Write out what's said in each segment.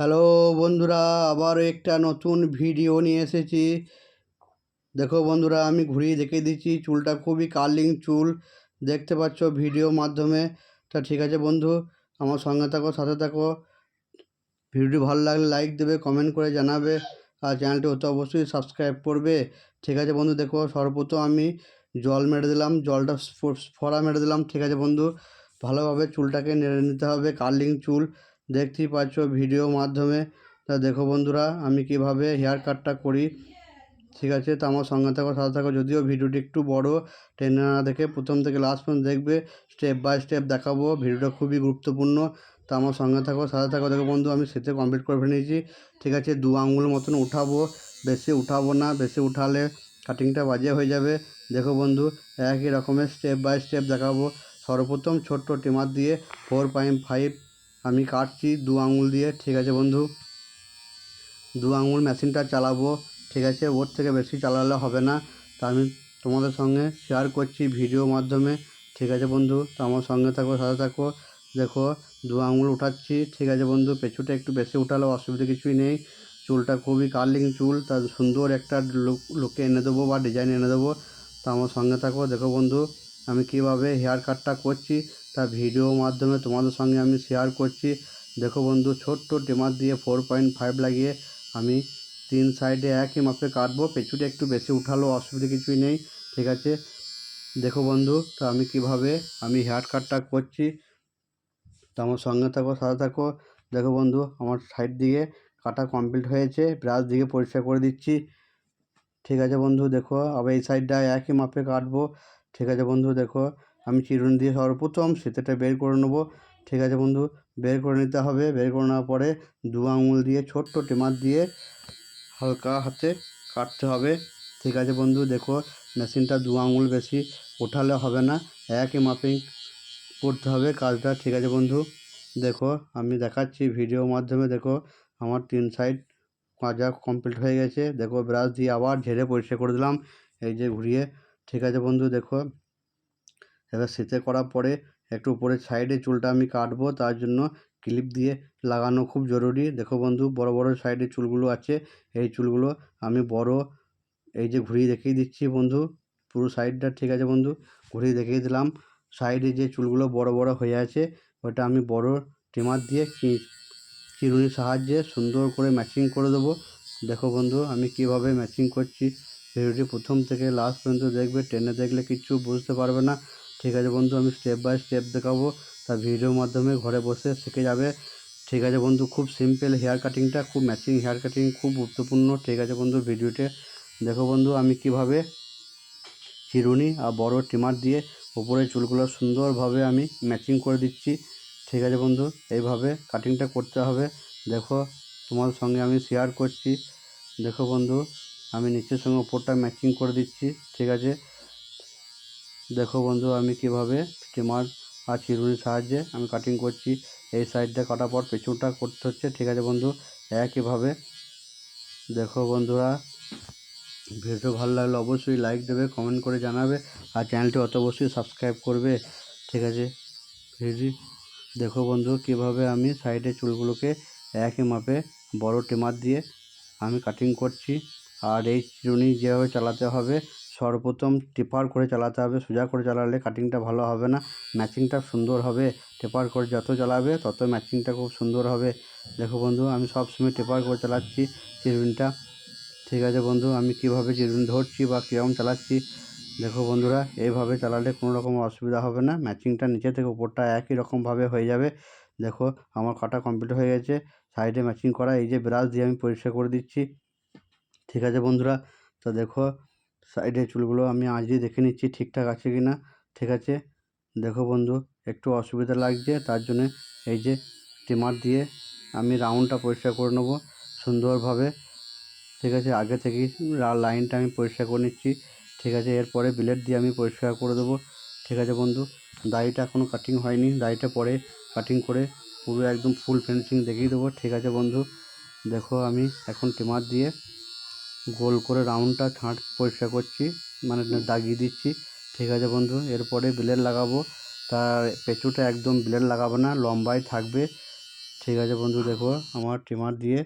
Hello বন্ধুরা আবার একটা নতুন ভিডিও নিয়ে এসেছি। দেখো বন্ধুরা, আমি ঘুরিয়ে দেখিয়ে দিচ্ছি, চুলটা খুবই কার্লিং চুল। দেখতে পাচ্ছ ভিডিও মাধ্যমে। তা ঠিক আছে বন্ধু, আমার সঙ্গে থাকো, সাথে থাকো। ভিডিও ভালো লাগলে লাইক দেবে, কমেন্ট করে জানাবে, আর চ্যানেলটি অতি অবশ্যই সাবস্ক্রাইব করবে। ঠিক আছে বন্ধু, দেখো সর্বপ্রথম আমি জল মেরে দিলাম, জলটা ফোঁড়া মেরে দিলাম। ঠিক আছে বন্ধু, ভালোভাবে চুলটাকে নেড়ে নিতে হবে, কার্লিং চুল। দেখতেই পাচ্ছ ভিডিও মাধ্যমে। তা দেখো বন্ধুরা, আমি কীভাবে হেয়ার কাটটা করি? ঠিক আছে, তো আমার সঙ্গে থাকো, সাথে থাকো, যদিও ভিডিওটি একটু বড়, টেনে না দেখে প্রথম থেকে লাস্ট পর্যন্ত দেখবে স্টেপ বাই স্টেপ দেখাবো, ভিডিওটা খুবই গুরুত্বপূর্ণ। তো আমার সঙ্গে থাকো, সাথে থাকো, দেখো বন্ধু, আমি সেতে কমপ্লিট করে ফেলেছি ঠিক আছে, দু আঙুল মতন উঠাবো, বেশি উঠাবো না, বেশি উঠালে কাটিংটা বাজে হয়ে যাবে। দেখো বন্ধু, একই রকমের স্টেপ বাই স্টেপ দেখাবো। সর্বপ্রথম ছোট্ট টিমার দিয়ে ফোর পয়েন্ট ফাইভ আমি কাটছি দু আঙুল দিয়ে, ঠিক আছে বন্ধু? দু আঙুল মেশিনটা চালাবো, ঠিক আছে? ওর থেকে বেশি চালালে হবে না। তা আমি তোমাদের সঙ্গে শেয়ার করছি ভিডিও মাধ্যমে, ঠিক আছে বন্ধু? তো আমার সঙ্গে থাকো, সাথে থাকো। দেখো, দু আঙুল উঠাচ্ছি, ঠিক আছে বন্ধু? পেছুটা একটু বেশি উঠালে অসুবিধা কিছুই নেই। চুলটা খুবই কার্লিং চুল তার সুন্দর একটা লুক লুকে এনে দেবো বা ডিজাইন এনে দেবো। তো আমার সঙ্গে থাকো, দেখো বন্ধু, আমি কীভাবে হেয়ার কাটটা করছি। তা ভিডিও মাধ্যমে তোমাদের সঙ্গে আমি শেয়ার করছি। দেখো বন্ধু, ছোট্ট টিমার দিয়ে ফোর পয়েন্ট ফাইভ লাগিয়ে আমি তিন সাইডে একই মাপে কাটবো। পেছুটা একটু বেশি উঠালো, অসুবিধা কিছুই নেই, ঠিক আছে? দেখো বন্ধু, তো আমি কীভাবে আমি হেয়ার কাটটা করছি, তো আমার সঙ্গে থাকো, সাথে থাকো। দেখো বন্ধু, আমার সাইড দিয়ে কাটা কমপ্লিট হয়েছে ব্রাশ দিয়ে পরিষ্কার করে দিচ্ছি। ঠিক আছে বন্ধু, দেখো, আবার এই সাইডটা একই মাপে কাটবো। ঠিক আছে বন্ধু, দেখো আমি চিরুনি দিয়ে সর্বপ্রথম সেতেটা বের করে নেব। ঠিক আছে বন্ধু, বের করে নিতে হবে। বের করে নেওয়ার পরে দু আঙুল দিয়ে ছোট্ট টেমার দিয়ে হালকা হাতে কাটতে হবে। ঠিক আছে বন্ধু, দেখো মেশিনটা দু আঙুল বেশি ওঠালে হবে না, একই মাপিং করতে হবে কাজটা। ঠিক আছে বন্ধু, দেখো আমি দেখাচ্ছি ভিডিও মাধ্যমে, দেখো আমার তিন সাইড কাজা কমপ্লিট হয়ে গেছে। দেখো ব্রাশ দিয়ে আবার ঝেড়ে পরিষ্কার করে দিলাম, এই যে ঘুরিয়ে। ঠিক আছে বন্ধু, দেখো এবার সেতে করার পরে একটু উপরের সাইডে চুলটা আমি কাটবো, তার জন্য ক্লিপ দিয়ে লাগানো খুব জরুরি। দেখো বন্ধু, বড় বড় সাইডে চুলগুলো আছে, এই চুলগুলো আমি বড়, এই যে ঘুরিয়ে দেখিয়ে দিচ্ছি বন্ধু, পুরো সাইডটা ঠিক আছে বন্ধু? ঘুরিয়ে দেখিয়ে দিলাম, সাইডে যে চুলগুলো বড় বড় হয়ে আছে, ওটা আমি বড় ট্রিমার দিয়ে চিরুনির সাহায্যে সুন্দর করে ম্যাচিং করে দেবো। দেখো বন্ধু, আমি কীভাবে ম্যাচিং করছি, ভিডিওটি প্রথম থেকে লাস্ট পর্যন্ত দেখবে ট্রেনে দেখলে কিচ্ছু বুঝতে পারবে না। ঠিক আছে বন্ধু, আমি স্টেপ বাই স্টেপ দেখাবো। তা ভিডিওর মাধ্যমে ঘরে বসে শিখে যাবে। ঠিক আছে বন্ধু, খুব সিম্পল হেয়ার কাটিংটা খুব ম্যাচিং হেয়ার কাটিং খুব গুরুত্বপূর্ণ। ঠিক আছে বন্ধু ভিডিওতে দেখো বন্ধু, আমি কীভাবে চিরুনি আর বড় ট্রিমার দিয়ে উপরে চুলগুলো সুন্দরভাবে আমি ম্যাচিং করে দিচ্ছি। ঠিক আছে বন্ধু, এইভাবে কাটিংটা করতে হবে। দেখো, তোমার সঙ্গে আমি শেয়ার করছি। দেখো বন্ধু, আমি নিচের সঙ্গে উপরটা ম্যাচিং করে দিচ্ছি। ঠিক আছে দেখো বন্ধু, আমি কীভাবে ট্রিমার আর চিরুনির সাহায্যে আমি কাটিং করছি, এই সাইডটা কাটার পর পেছনটা করতে হচ্ছে, ঠিক আছে বন্ধু? একইভাবে দেখো বন্ধুরা ভিডিও ভালো লাগলে অবশ্যই লাইক দেবে কমেন্ট করে জানাবে, আর চ্যানেলটি অত অবশ্যই সাবস্ক্রাইব করবে, ঠিক আছে? ভিডিও দেখো বন্ধু, কীভাবে আমি সাইডে চুলগুলোকে একই মাপে বড় টিমার দিয়ে আমি কাটিং করছি, আর এই চিরুনি যেভাবে চালাতে হবে সর্বপ্রথম টিপার করে চালাতে হবে, সোজা করে চালালে কাটিংটা ভালো হবে না ম্যাচিংটা সুন্দর হবে, টেপার করে যত চালাবে তত ম্যাচিংটা খুব সুন্দর হবে। দেখো বন্ধু, আমি সবসময় টেপার করে চালাচ্ছি চিরবিনটা ঠিক আছে বন্ধু, আমি কীভাবে চিরবিন ধরছি বা কীরকম চালাচ্ছি? দেখো বন্ধুরা, এইভাবে চালালে কোনো রকম অসুবিধা হবে না ম্যাচিংটা নিচে থেকে উপরটা একই রকমভাবে হয়ে যাবে। দেখো, আমার কাটা কমপ্লিট হয়ে গেছে সাইডে ম্যাচিং করা, এই যে ব্রাশ দিয়ে আমি পরিষ্কার করে দিচ্ছি। ঠিক আছে বন্ধুরা, তো দেখো সাইডে চুলগুলো আমি আজই দেখে নিচ্ছি ঠিকঠাক আছে কি না। ঠিক আছে? দেখো বন্ধু, একটু অসুবিধা লাগছে, তার জন্যে এই যে ট্রিমার দিয়ে আমি রাউন্ডটা পরিষ্কার করে নেব সুন্দরভাবে। ঠিক আছে? আগে থেকেই লাইনটা আমি পরিষ্কার করে নিচ্ছি। ঠিক আছে? এরপরে ব্লেড দিয়ে আমি পরিষ্কার করে দেবো। ঠিক আছে বন্ধু? দাড়িটা এখনও কাটিং হয়নি। দাড়িটা পরে কাটিং করে পুরো একদম ফুল ফিনিশিং দেখিয়ে দেবো। ঠিক আছে বন্ধু? দেখো আমি এখন ট্রিমার দিয়ে গোল করে রাউন্ডটা ছাঁট পরিষ্কার করছি মানে দাগিয়ে দিচ্ছি। ঠিক আছে বন্ধু, এরপরে ব্লেড লাগাবো। তার পেঁচুটা একদম ব্লেড লাগাবো না লম্বাই থাকবে। ঠিক আছে বন্ধু, দেখো আমার ট্রিমার দিয়ে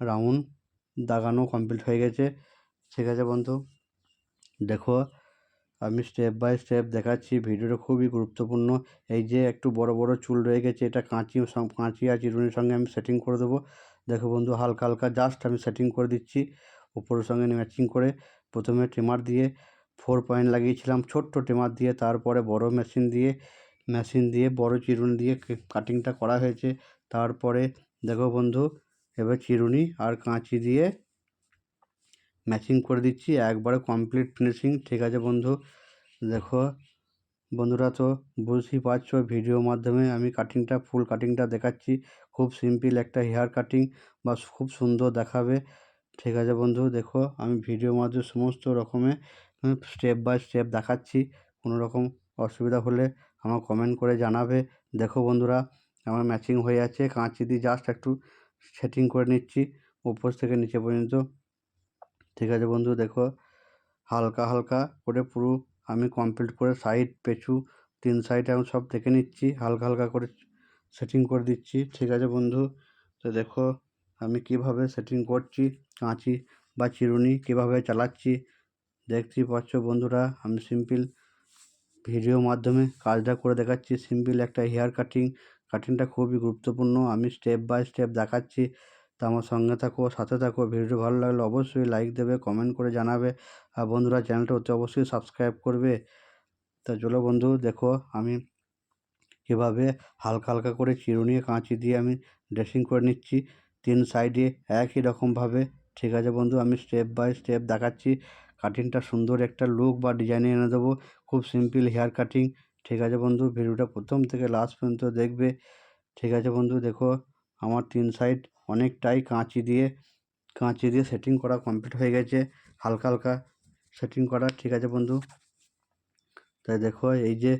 রাউন্ড দাগানো কমপ্লিট হয়ে গেছে। ঠিক আছে বন্ধু, দেখো আমি স্টেপ বাই স্টেপ দেখাচ্ছি, ভিডিওটা খুবই গুরুত্বপূর্ণ। এই যে একটু বড় বড় চুল রয়ে গেছে, এটা কাঁচি কাঁচি আর চিরুনির সঙ্গে আমি সেটিং করে দেবো। দেখো বন্ধু, হালকা হালকা জাস্ট আমি সেটিং করে দিচ্ছি। উপরের সঙ্গে ম্যাচিং করে প্রথমে ট্রিমার দিয়ে ফোর পয়েন্ট লাগিয়েছিলাম, ছোট্ট ট্রিমার দিয়ে, তারপরে বড় মেশিন দিয়ে মেশিন দিয়ে বড় চিরুনি দিয়ে কাটিংটা করা হয়েছে। তারপরে দেখো বন্ধু, এবার চিরুনি আর কাঁচি দিয়ে ম্যাচিং করে দিচ্ছি, একবারে কমপ্লিট ফিনিশিং ঠিক আছে বন্ধু? দেখো বন্ধুরা তো বুঝতেই পারছ ভিডিওর মাধ্যমে আমি কাটিংটা ফুল কাটিংটা দেখাচ্ছি। খুব সিম্পল একটা হেয়ার কাটিং বা খুব সুন্দর দেখাবে। ঠিক আছে বন্ধু, দেখো আমি ভিডিওর মাধ্যমে সমস্ত রকমের স্টেপ বাই স্টেপ দেখাচ্ছি। কোনো রকম অসুবিধা হলে আমার কমেন্ট করে জানাবে। দেখো বন্ধুরা, আমার ম্যাচিং হয়ে যাচ্ছে। কাঁচি দিয়ে জাস্ট একটু সেটিং করে নিচ্ছি, উপর থেকে নিচে পর্যন্ত। ঠিক আছে বন্ধু, দেখো হালকা হালকা করে পুরো আমি কমপ্লিট করে সাইড পেছু, তিন সাইডে আমি সব দেখে নিচ্ছি। হালকা হালকা করে সেটিং করে দিচ্ছি। ঠিক আছে বন্ধু, তো দেখো আমি কীভাবে সেটিং করছি। কাঁচি বা চিরুনি কীভাবে চালাচ্ছি? দেখতেই পাচ্ছ বন্ধুরা, আমি সিম্পল ভিডিও মাধ্যমে কাজটা করে দেখাচ্ছি। সিম্পল একটা হেয়ার কাটিং। কাটিংটা খুবই গুরুত্বপূর্ণ। আমি স্টেপ বাই স্টেপ দেখাচ্ছি। তা আমার সঙ্গে থাকো, সাথে থাকো। ভিডিও ভালো লাগলে অবশ্যই লাইক দেবে, কমেন্ট করে জানাবে। আর বন্ধুরা, চ্যানেলটা অতি অবশ্যই সাবস্ক্রাইব করবে। তা চলো বন্ধু, দেখো আমি কীভাবে হালকা হালকা করে চিরুনি, কাঁচি দিয়ে আমি ড্রেসিং করে নিচ্ছি। তিন সাইডে একই রকমভাবে ঠিক আছে বন্ধু, আমি স্টেপ বাই স্টেপ দেখাচ্ছি। কাটিংটা সুন্দর একটা লুক বা ডিজাইনে এনে দেবো। খুব সিম্পল হেয়ার কাটিং ঠিক আছে বন্ধু? ভিডিওটা প্রথম থেকে লাস্ট পর্যন্ত দেখবে। ঠিক আছে বন্ধু, দেখো আমার তিন সাইড অনেকটাই কাঁচি দিয়ে কাঁচি দিয়ে সেটিং করা কমপ্লিট হয়ে গেছে। হালকা হালকা সেটিং করা, ঠিক আছে বন্ধু? তাই দেখো এই যে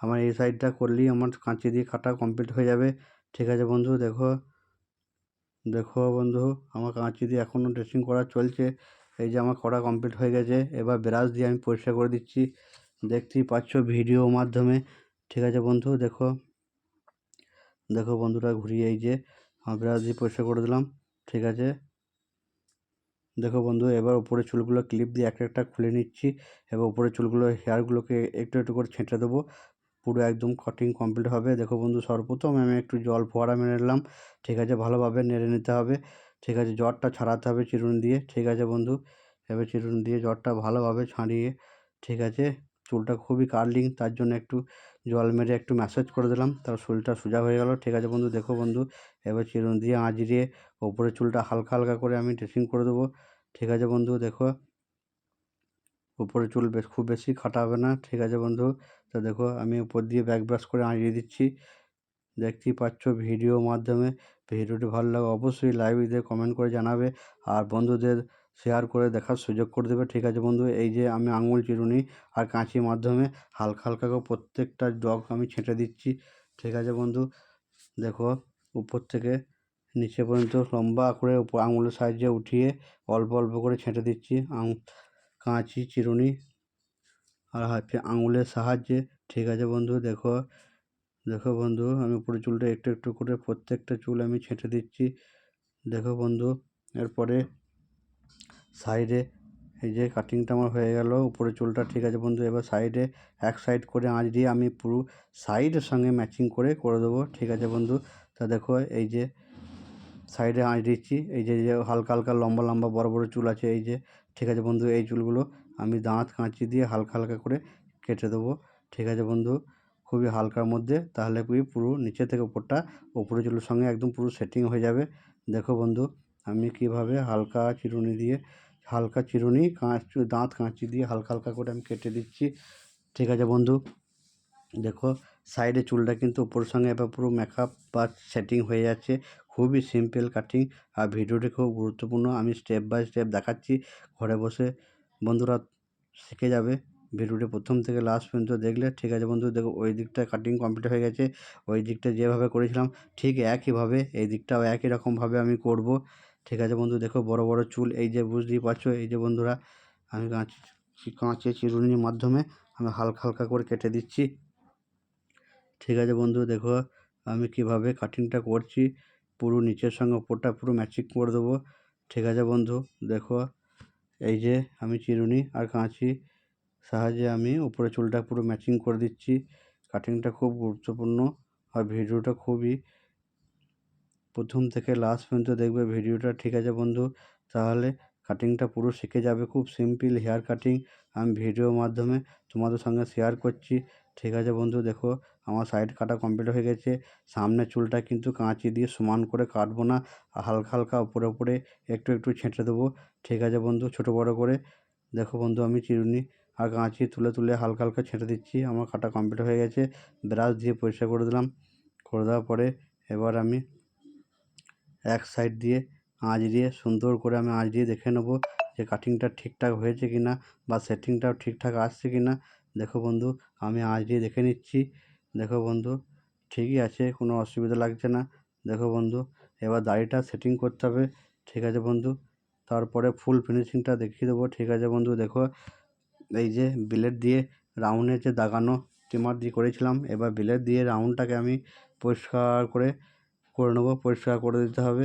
আমার এই সাইডটা করলেই আমার কাঁচি দিয়ে কাটা কমপ্লিট হয়ে যাবে। ঠিক আছে বন্ধু, দেখো দেখো বন্ধু আমার কাঁচি দিয়ে এখনও ড্রেসিং করা চলছে, এই যে আমার করা কমপ্লিট হয়ে গেছে, এবার ব্রাশ দিয়ে আমি পরিষ্কার করে দিচ্ছি। দেখতেই পাচ্ছ ভিডিও মাধ্যমে। ঠিক আছে বন্ধু, দেখো। দেখো বন্ধুরা, ঘুরিয়ে এই যে আমার ব্রাশ দিয়ে পরিষ্কার করে দিলাম। ঠিক আছে। দেখো বন্ধু, এবার উপরে চুলগুলো ক্লিপ দিয়ে একটা একটা খুলে নিচ্ছি। এবার উপরে চুলগুলো হেয়ারগুলোকে একটু একটু করে ছেঁটে দেবো। পুরো একদম কাটিং কমপ্লিট হবে। দেখো বন্ধু, সর্বপ্রথম আমি একটু জল ফোয়ারা মেরে নিলাম। ঠিক আছে, ভালোভাবে নেড়ে নিতে হবে। ঠিক আছে, জ্বরটা ছাড়াতে হবে চিরুনি দিয়ে। ঠিক আছে বন্ধু, এবার চিরুনি দিয়ে জ্বরটা ভালোভাবে ছাড়িয়ে, ঠিক আছে, চুলটা খুবই কার্লিং তার জন্য একটু জল মেরে একটু ম্যাসাজ করে দিলাম। তার চুলটা সোজা হয়ে গেল। ঠিক আছে বন্ধু, দেখো বন্ধু, এবার চিরুনি দিয়ে আঁচড়িয়ে ওপরে চুলটা হালকা হালকা করে আমি ড্রেসিং করে দেবো। ঠিক আছে বন্ধু, দেখো উপরে চুল বেশ, খুব বেশি খাটা হবে না। ঠিক আছে বন্ধু, তো দেখো আমি উপর দিয়ে ব্যাক ব্রাশ করে আঁচড়িয়ে দিচ্ছি। দেখতেই পাচ্ছ ভিডিও মাধ্যমে। ভিডিওটি ভালো লাগে অবশ্যই লাইভ দিয়ে কমেন্ট করে জানাবে আর বন্ধুদের শেয়ার করে দেখার সুযোগ করে দেবে। ঠিক আছে বন্ধু, এই যে আমি আঙুল চিরুনি আর কাঁচির মাধ্যমে হালকা হালকা করে প্রত্যেকটা ডগ আমি ছেঁটে দিচ্ছি। ঠিক আছে বন্ধু, দেখো উপর থেকে নিচে পর্যন্ত লম্বা করে আঙুলের সাহায্যে উঠিয়ে অল্প অল্প করে ছেঁটে দিচ্ছি। আঙ কাঁচি, চিরুনি আর হচ্ছে আঙুলের সাহায্যে। ঠিক আছে বন্ধু, দেখো দেখো বন্ধু, আমি উপরে চুলটা একটু একটু করে প্রত্যেকটা চুল আমি ছেঁটে দিচ্ছি। দেখো বন্ধু, এরপরে সাইডে এই যে কাটিংটা আমার হয়ে গেল, উপরে চুলটা ঠিক আছে বন্ধু, এবার সাইডে এক সাইড করে আঁচ দিয়ে আমি পুরো সাইডের সঙ্গে ম্যাচিং করে করে দেবো। ঠিক আছে বন্ধু, তা দেখো, এই যে সাইডে আঁচ দিচ্ছি এই যে হালকা হালকা লম্বা লম্বা বড় বড় চুল আছে, এই যে ঠিক আছে বন্ধু, এই চুলগুলো আমি দাঁত কাঁচি দিয়ে হালকা হালকা করে কেটে দেবো। ঠিক আছে বন্ধু, খুবই হালকার মধ্যে, তাহলে কি পুরো নিচে থেকে উপরটা উপরে চুলের সঙ্গে একদম পুরো সেটিং হয়ে যাবে। দেখো বন্ধু, আমি কীভাবে হালকা চিরুনি দিয়ে, হালকা চিরুনি কাঁচ, দাঁত কাঁচি দিয়ে হালকা হালকা করে আমি কেটে দিচ্ছি। ঠিক আছে বন্ধু, দেখো, সাইডে চুলটা কিন্তু উপরের সঙ্গে এবার পুরো মেকআপ বা সেটিং হয়ে যাচ্ছে। খুবই সিম্পল কাটিং আর ভিডিওটি খুব গুরুত্বপূর্ণ। আমি স্টেপ বাই স্টেপ দেখাচ্ছি, ঘরে বসে বন্ধুরা শিখে যাবে। ভিডিওটি প্রথম থেকে লাস্ট পর্যন্ত দেখলে ঠিক আছে বন্ধু, দেখো ওই দিকটা কাটিং কমপ্লিট হয়ে গেছে, ওই দিকটা যেভাবে করেছিলাম ঠিক একইভাবে, এই দিকটাও একই রকমভাবে আমি করব। ঠিক আছে বন্ধু, দেখো বড় বড় চুল, এই যে বুঝতেই পারছ, এই যে বন্ধুরা, আমি কাঁচি, কাঁচে চিরুনির মাধ্যমে আমি হালকা হালকা করে কেটে দিচ্ছি। ঠিক আছে বন্ধু, দেখো আমি কীভাবে কাটিংটা করছি। পুরো নিচের সঙ্গে ওপরটা পুরো ম্যাচিং করে দেবো। ঠিক আছে বন্ধু, দেখো, এই যে আমি চিরুনি আর কাঁচি সাহায্যে আমি উপরে চুলটা পুরো ম্যাচিং করে দিচ্ছি। কাটিংটা খুব গুরুত্বপূর্ণ আর ভিডিওটা খুবই প্রথম থেকে লাস্ট পর্যন্ত দেখবে ভিডিওটা। ঠিক আছে বন্ধু, তাহলে কাটিংটা পুরো শিখে যাবে। খুব সিম্পল হেয়ার কাটিং আমি ভিডিওর মাধ্যমে তোমাদের সঙ্গে শেয়ার করছি। ঠিক আছে বন্ধু, দেখো আমার সাইড কাটা কমপ্লিট হয়ে গেছে। সামনের চুলটা কিন্তু কাঁচি দিয়ে সমান করে কাটবো না, হালকা হালকা উপরে উপরে একটু একটু ছেঁটে দেবো। ঠিক আছে বন্ধু, ছোটো বড়ো করে। দেখো বন্ধু, আমি চিরুনি আর কাঁচি তুলে তুলে হালকা হালকা ছেঁটে দিচ্ছি, আমার কাটা কমপ্লিট হয়ে গেছে। ব্রাশ দিয়ে পরিষ্কার করে দিলাম, করে দেওয়ার পরে এবার আমি এক সাইড দিয়ে আঁচ দিয়ে সুন্দর করে আমি আঁচ দিয়ে দেখে নেব যে কাটিংটা ঠিকঠাক হয়েছে কি না বা সেটিংটাও ঠিকঠাক আসছে কি না দেখো বন্ধু, আমি দিয়ে দেখে নিচ্ছি। দেখো বন্ধু, ঠিকই আছে, কোনো অসুবিধা লাগছে না। দেখো বন্ধু, এবার দাড়িটা সেটিং করতে হবে, ঠিক আছে বন্ধু? তারপরে ফুল ফিনিশিংটা দেখিয়ে দেবো, ঠিক আছে বন্ধু? দেখো, এই যে ব্লেড দিয়ে রাউন্ডে যে দাগানো ট্রিমার দিয়ে করেছিলাম, এবার ব্লেড দিয়ে রাউন্ডটাকে আমি পরিষ্কার করে করে নেব, পরিষ্কার করে দিতে হবে।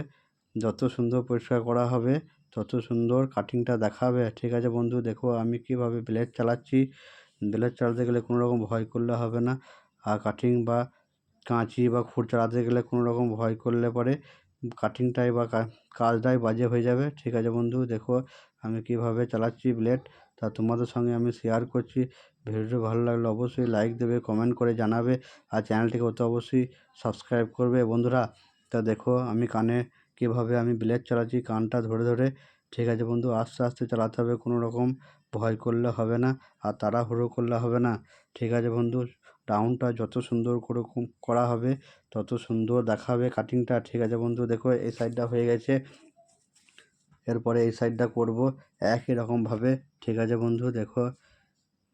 যত সুন্দর পরিষ্কার করা হবে, তত সুন্দর কাটিংটা দেখাবে, ঠিক আছে বন্ধু? দেখো আমি কীভাবে ব্লেড চালাচ্ছি। ব্লেড চালাতে গেলে কোনো রকম ভয় করলে হবে না। আর কাটিং বা কাঁচি বা খুর চালাতে গেলে কোনো রকম ভয় করলে পরে কাটিংটাই বা কাজটাই বাজে হয়ে যাবে। ঠিক আছে বন্ধু, দেখো আমি কীভাবে চালাচ্ছি ব্লেড তা তোমাদের সঙ্গে আমি শেয়ার করছি। ভিডিওটি ভালো লাগলে অবশ্যই লাইক দেবে কমেন্ট করে জানাবে। আর চ্যানেলটিকে অত অবশ্যই সাবস্ক্রাইব করবে। বন্ধুরা, তা দেখো আমি কানে কীভাবে আমি ব্লেড চালাচ্ছি, কানটা ধরে ধরে। ঠিক আছে বন্ধু, আস্তে আস্তে চালাতে হবে কোনো রকম ভয় করলে হবে না আর তাড়াহুড়ো করলে হবে না। ঠিক আছে বন্ধু রাউন্ডটা যত সুন্দর করে করা হবে, তত সুন্দর দেখাবে কাটিংটা ঠিক আছে বন্ধু, দেখো এই সাইডটা হয়ে গেছে। এরপরে এই সাইডটা করব একই রকমভাবে। ঠিক আছে বন্ধু, দেখো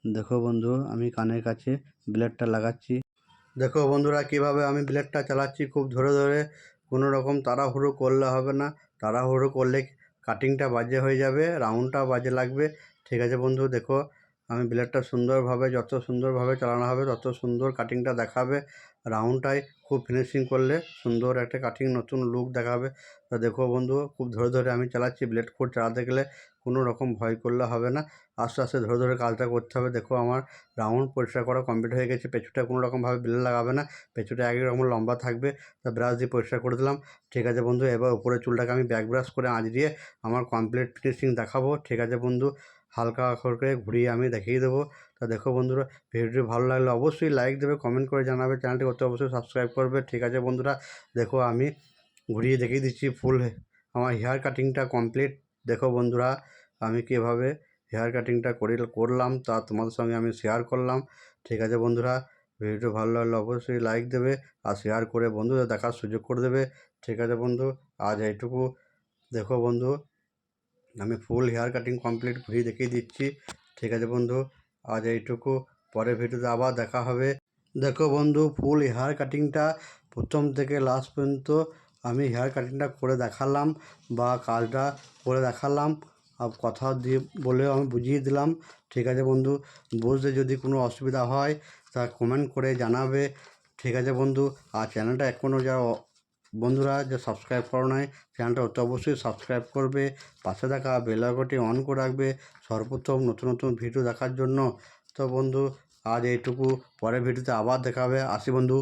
দেখো বন্ধু, আমি কানের কাছে ব্লেডটা লাগাচ্ছি। দেখো বন্ধুরা, কীভাবে আমি ব্লেডটা চালাচ্ছি, খুব ধরে ধরে। কোনো রকম তাড়াহুড়ো করলে হবে না। তাড়াহুড়ো করলে কাটিংটা বাজে হয়ে যাবে রাউন্ডটা বাজে লাগবে। ঠিক আছে বন্ধু, দেখো, আমি ব্লেডটা সুন্দরভাবে, যত সুন্দরভাবে চালানো হবে, তত সুন্দর কাটিংটা দেখাবে। রাউন্ডটাই খুব ফিনিশিং করলে সুন্দর একটা কাটিং নতুন লুক দেখাবে। তা দেখো বন্ধু, খুব ধরে ধরে আমি চালাচ্ছি ব্লেড কোড চালাতে গেলে কোনো রকম ভয় করলে হবে না। আস্তে আস্তে ধরে ধরে কাজটা করতে হবে। দেখো আমার রাউন্ড পরিষ্কার করা কমপ্লিট হয়ে গেছে পেছুটা কোনো রকমভাবে ব্লেড লাগাবে না পেছুটা একই রকম লম্বা থাকবে। তা ব্রাশ দিয়ে পরিষ্কার করে দিলাম। ঠিক আছে বন্ধু, এবার উপরে চুলটাকে আমি ব্যাক ব্রাশ করে আঁচ দিয়ে আমার কমপ্লিট ফিনিশিং দেখাবো। ঠিক আছে বন্ধু হালকা আখর করে ঘুরিয়ে আমি দেখিয়ে দেবো। তা দেখো বন্ধুরা, ভিডিওটি ভালো লাগলে অবশ্যই লাইক দেবে কমেন্ট করে জানাবে চ্যানেলটি করতে অবশ্যই সাবস্ক্রাইব করবে। ঠিক আছে বন্ধুরা, দেখো আমি ঘুরিয়ে দেখিয়ে দিচ্ছি ফুল আমার হেয়ার কাটিংটা কমপ্লিট দেখো বন্ধুরা, আমি কীভাবে হেয়ার কাটিংটা করে, করলাম তা তোমাদের সঙ্গে আমি শেয়ার করলাম। ঠিক আছে বন্ধুরা, ভিডিওটি ভালো লাগলে অবশ্যই লাইক দেবে আর শেয়ার করে বন্ধুদের দেখার সুযোগ করে দেবে। ঠিক আছে বন্ধু, আজ এইটুকু। দেখো বন্ধু আমি ফুল হেয়ার কাটিং কমপ্লিট ঘুরিয়ে দেখিয়ে দিচ্ছি। ঠিক আছে বন্ধু, আজ এইটুকু। পরের ভিডিওতে আবার দেখা হবে। দেখো বন্ধু ফুল হেয়ার কাটিংটা প্রথম থেকে লাস্ট পর্যন্ত আমি হেয়ার কাটিংটা করে দেখালাম বা কাজটা করে দেখালাম। আর কথা দিয়ে বলেও আমি বুঝিয়ে দিলাম। ঠিক আছে বন্ধু বুঝতে যদি কোনো অসুবিধা হয় তা কমেন্ট করে জানাবে। ঠিক আছে বন্ধু, আর চ্যানেলটা এখনও যারা বন্ধুরা, যে সাবস্ক্রাইব করো নাই চ্যানেলটা অতি অবশ্যই সাবস্ক্রাইব করবে। পাশে থাকা বেল আইকনটি অন করে রাখবে। সর্বপ্রথম নতুন নতুন ভিডিও দেখার জন্য। তো বন্ধু, আজ এইটুকু। পরের ভিডিওতে আবার দেখাবে। আসি বন্ধু।